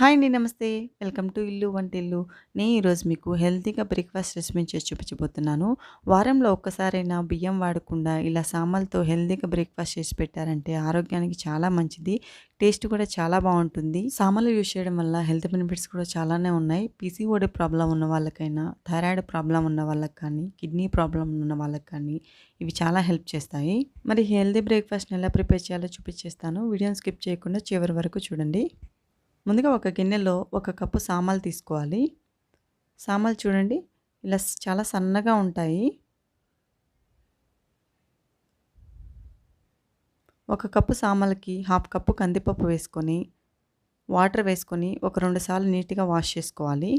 Hi అండి నమస్తే. Welcome to ఇల్లు వంటిల్లు. నేను ఈరోజు మీకు హెల్తీగా బ్రేక్ఫాస్ట్ రెసిపీ చేసి చూపించబోతున్నాను. వారంలో ఒక్కసారైనా బియ్యం వాడకుండా ఇలా సామాన్లతో హెల్తీగా బ్రేక్ఫాస్ట్ చేసి పెట్టారంటే ఆరోగ్యానికి చాలా మంచిది. టేస్ట్ కూడా చాలా బాగుంటుంది. సామాన్లు యూజ్ చేయడం వల్ల హెల్త్ బెనిఫిట్స్ కూడా చాలానే ఉన్నాయి. పీసీఓడి ప్రాబ్లం ఉన్న వాళ్ళకైనా థైరాయిడ్ ప్రాబ్లం ఉన్న వాళ్ళకి కానీ కిడ్నీ ప్రాబ్లం ఉన్న వాళ్ళకి కానీ ఇవి చాలా హెల్ప్ చేస్తాయి. మరి హెల్తీ బ్రేక్ఫాస్ట్ని ఎలా ప్రిపేర్ చేయాలో చూపించేస్తాను. వీడియోని స్కిప్ చేయకుండా చివరి వరకు చూడండి. ముందుగా ఒక గిన్నెలో ఒక కప్పు సామాలు తీసుకోవాలి. సామాలు చూడండి ఇలా చాలా సన్నగా ఉంటాయి. ఒక కప్పు సామాలకి హాఫ్ కప్పు కందిపప్పు వేసుకొని వాటర్ వేసుకొని ఒక రెండు సార్లు నీట్గా వాష్ చేసుకోవాలి.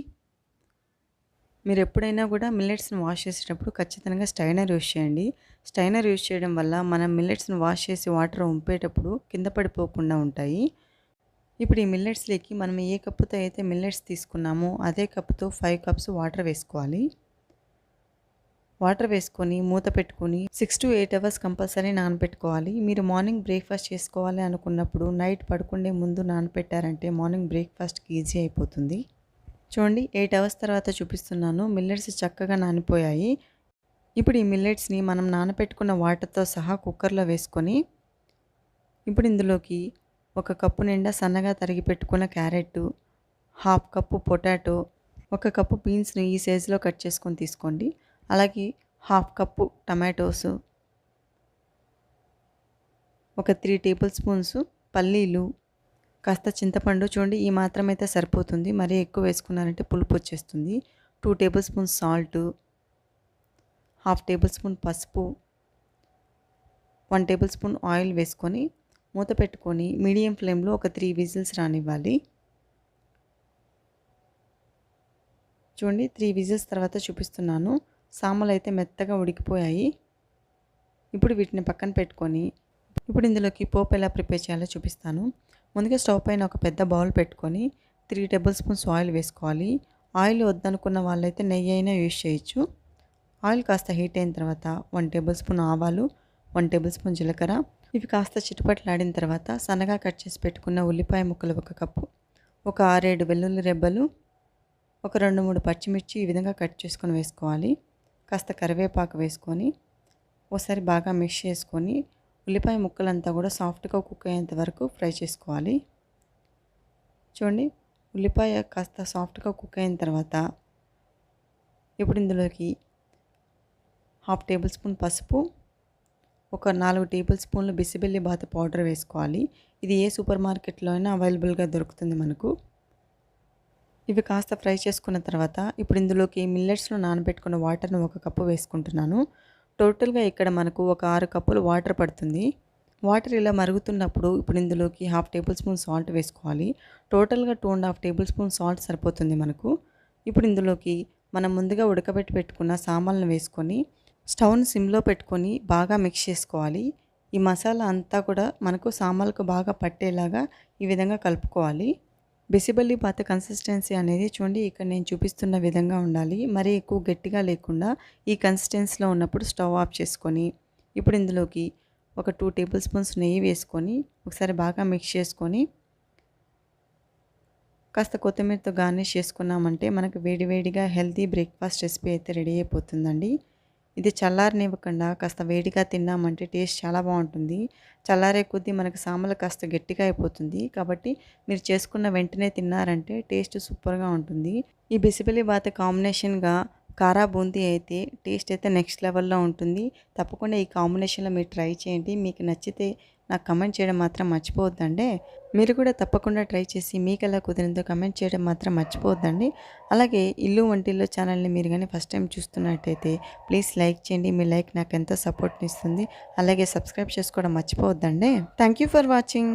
మీరు ఎప్పుడైనా కూడా మిల్లెట్స్ని వాష్ చేసేటప్పుడు ఖచ్చితంగా స్టైనర్ యూస్ చేయండి. స్టైనర్ యూస్ చేయడం వల్ల మనం మిల్లెట్స్ని వాష్ చేసి వాటర్ ఉంపేటప్పుడు కింద పడిపోకుండా ఉంటాయి. ఇప్పుడు ఈ మిల్లెట్స్లోకి మనం ఏ కప్పుతో అయితే మిల్లెట్స్ తీసుకున్నామో అదే కప్పుతో ఫైవ్ కప్స్ వాటర్ వేసుకోవాలి. వాటర్ వేసుకొని మూత పెట్టుకొని six to eight hours compulsory నానబెట్టుకోవాలి. మీరు మార్నింగ్ బ్రేక్ఫాస్ట్ చేసుకోవాలి అనుకున్నప్పుడు నైట్ పడుకునే ముందు నానబెట్టారంటే మార్నింగ్ బ్రేక్ఫాస్ట్కి ఈజీ అయిపోతుంది. చూడండి ఎయిట్ అవర్స్ తర్వాత చూపిస్తున్నాను. మిల్లెట్స్ చక్కగా నానిపోయాయి. ఇప్పుడు ఈ మిల్లెట్స్ని మనం నానబెట్టుకున్న వాటర్తో సహా కుక్కర్లో వేసుకొని ఇప్పుడు ఇందులోకి ఒక కప్పు నిండా సన్నగా తరిగి పెట్టుకున్న క్యారెట్ హాఫ్ కప్పు పొటాటో ఒక కప్పు బీన్స్ని ఈ సైజులో కట్ చేసుకొని తీసుకోండి. అలాగే హాఫ్ కప్పు టమాటోస్ ఒక త్రీ టేబుల్ స్పూన్స్ పల్లీలు కాస్త చింతపండు చూడండి ఈ మాత్రమైతే సరిపోతుంది. మరీ ఎక్కువ వేసుకున్నారంటే పులుపు వచ్చేస్తుంది. Two tablespoon salt half tablespoon పసుపు వన్ టేబుల్ స్పూన్ ఆయిల్ వేసుకొని మూత పెట్టుకొని మీడియం ఫ్లేమ్లో ఒక త్రీ విజిల్స్ రానివ్వాలి. చూడండి త్రీ విజిల్స్ తర్వాత చూపిస్తున్నాను. సామలు అయితే మెత్తగా ఉడికిపోయాయి. ఇప్పుడు వీటిని పక్కన పెట్టుకొని ఇప్పుడు ఇందులోకి పోపు ఎలా ప్రిపేర్ చేయాలో చూపిస్తాను. ముందుగా స్టవ్ పైన ఒక పెద్ద బౌల్ పెట్టుకొని త్రీ టేబుల్ స్పూన్స్ ఆయిల్ వేసుకోవాలి. ఆయిల్ వద్దనుకున్న వాళ్ళైతే నెయ్యి అయినా యూజ్ చేయొచ్చు. ఆయిల్ కాస్త హీట్ అయిన తర్వాత వన్ టేబుల్ స్పూన్ ఆవాలు వన్ టేబుల్ స్పూన్ జీలకర్ర ఇవి కాస్త చిటుపట్లాడిన తర్వాత సన్నగా కట్ చేసి పెట్టుకున్న ఉల్లిపాయ ముక్కలు ఒక కప్పు ఒక ఆరేడు వెల్లుల్లి రెబ్బలు ఒక రెండు మూడు పచ్చిమిర్చి ఈ విధంగా కట్ చేసుకొని వేసుకోవాలి. కాస్త కరివేపాకు వేసుకొని ఒకసారి బాగా మిక్స్ చేసుకొని ఉల్లిపాయ ముక్కలంతా కూడా సాఫ్ట్గా కుక్ అయ్యేంత వరకు ఫ్రై చేసుకోవాలి. చూడండి ఉల్లిపాయ కాస్త సాఫ్ట్గా కుక్ అయిన తర్వాత ఇప్పుడు ఇందులోకి హాఫ్ టేబుల్ స్పూన్ పసుపు ఒక నాలుగు టేబుల్ స్పూన్లు బిసిబెల్లి బాత పౌడర్ వేసుకోవాలి. ఇది ఏ సూపర్ మార్కెట్లో అయినా అవైలబుల్గా దొరుకుతుంది మనకు. ఇవి కాస్త ఫ్రై చేసుకున్న తర్వాత ఇప్పుడు ఇందులోకి మిల్లెట్స్లో నానబెట్టుకున్న వాటర్ను ఒక కప్పు వేసుకుంటున్నాను. టోటల్గా ఇక్కడ మనకు ఒక ఆరు కప్పులు వాటర్ పడుతుంది. వాటర్ ఇలా మరుగుతున్నప్పుడు ఇప్పుడు ఇందులోకి హాఫ్ టేబుల్ స్పూన్ సాల్ట్ వేసుకోవాలి. టోటల్గా two and half tablespoon salt సరిపోతుంది మనకు. ఇప్పుడు ఇందులోకి మనం ముందుగా ఉడకబెట్టి పెట్టుకున్న సామాన్లను వేసుకొని స్టవ్ని సిమ్లో పెట్టుకొని బాగా మిక్స్ చేసుకోవాలి. ఈ మసాలా అంతా కూడా మనకు సామాన్లకు బాగా పట్టేలాగా ఈ విధంగా కలుపుకోవాలి. బెసిబల్లి పాత కన్సిస్టెన్సీ అనేది చూడండి ఇక్కడ నేను చూపిస్తున్న విధంగా ఉండాలి. మరీ ఎక్కువ గట్టిగా లేకుండా ఈ కన్సిస్టెన్సీలో ఉన్నప్పుడు స్టవ్ ఆఫ్ చేసుకొని ఇప్పుడు ఇందులోకి ఒక టూ టేబుల్ స్పూన్స్ నెయ్యి వేసుకొని ఒకసారి బాగా మిక్స్ చేసుకొని కాస్త కొత్తిమీరతో గార్నిష్ చేసుకున్నామంటే మనకు వేడివేడిగా హెల్తీ బ్రేక్ఫాస్ట్ రెసిపీ అయితే రెడీ అయిపోతుందండి. ఇది చల్లారనివ్వకుండా కాస్త వేడిగా తిన్నామంటే టేస్ట్ చాలా బాగుంటుంది. చల్లారే కొద్దీ మనకు సామలు కాస్త గట్టిగా అయిపోతుంది. కాబట్టి మీరు చేసుకున్న వెంటనే తిన్నారంటే టేస్ట్ సూపర్గా ఉంటుంది. ఈ బిసిబిలి బాత కాంబినేషన్గా కారా బూందీ అయితే టేస్ట్ అయితే నెక్స్ట్ లెవెల్లో ఉంటుంది. తప్పకుండా ఈ కాంబినేషన్లో మీరు ట్రై చేయండి. మీకు నచ్చితే నాకు కమెంట్ చేయడం మాత్రం మర్చిపోవద్దండి. మీరు కూడా తప్పకుండా ట్రై చేసి మీకు ఎలా కుదిరిందో కమెంట్ చేయడం మాత్రం మర్చిపోవద్దండి. అలాగే ఇల్లు వంటిల్లో ఛానల్ని మీరు కానీ ఫస్ట్ టైం చూస్తున్నట్టయితే ప్లీజ్ లైక్ చేయండి. మీ లైక్ నాకు ఎంతో సపోర్ట్ని ఇస్తుంది. అలాగే సబ్స్క్రైబ్ చేసుకోవడం మర్చిపోవద్దండి. Thank you for watching